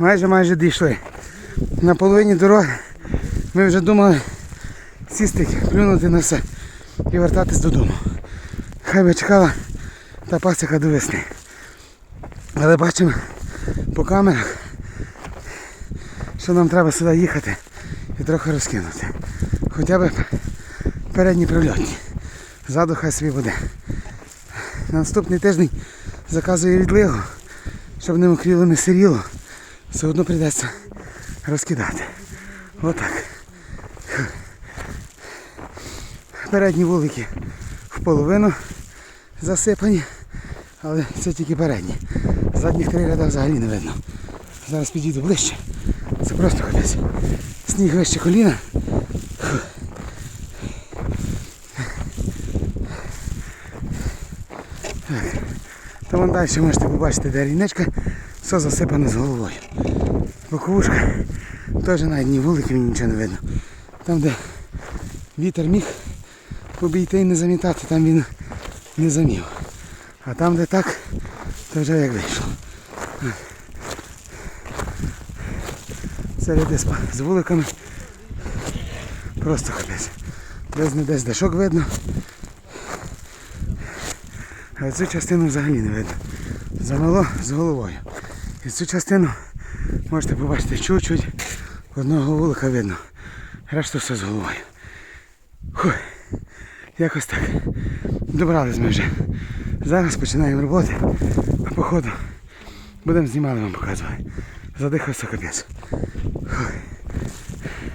Майже майже дійшли. На половині дороги ми вже думали сісти, плюнути на все і вертатись додому. Хай би чекала та пасіка до весни. Але бачимо по камерах, що нам треба сюди їхати і трохи розкинути. Хоча б передні прильотні. Ззаду хай собі буде. На наступний тиждень заказує відлигу, щоб не мокріло, не сиріло. Все одно прийдеться розкидати. Отак. Передні вулики в половину засипані, але це тільки передні. Задніх три ряда взагалі не видно. Зараз підійду ближче. Це просто капець. Сніг вище коліна. Так. Та вон далі можете побачити, де рінечка, все засипане з головою. Боковушка теж на одній вулиці мені нічого не видно. Там, де вітер міг обійти і не замітати, там він не замів. А там, де так, то вже як вийшло. Це ряди з, вуликами. Просто капець. Десь не десь дешок видно. А цю частину взагалі не видно. Замело з головою. І цю частину можете побачити чуть-чуть. Одного вулика видно. Решту все з головою. Фух. Якось так. Добрались ми вже. Зараз починаємо роботи. А по ходу будемо знімати вам показувати. Задихався капець. Фух.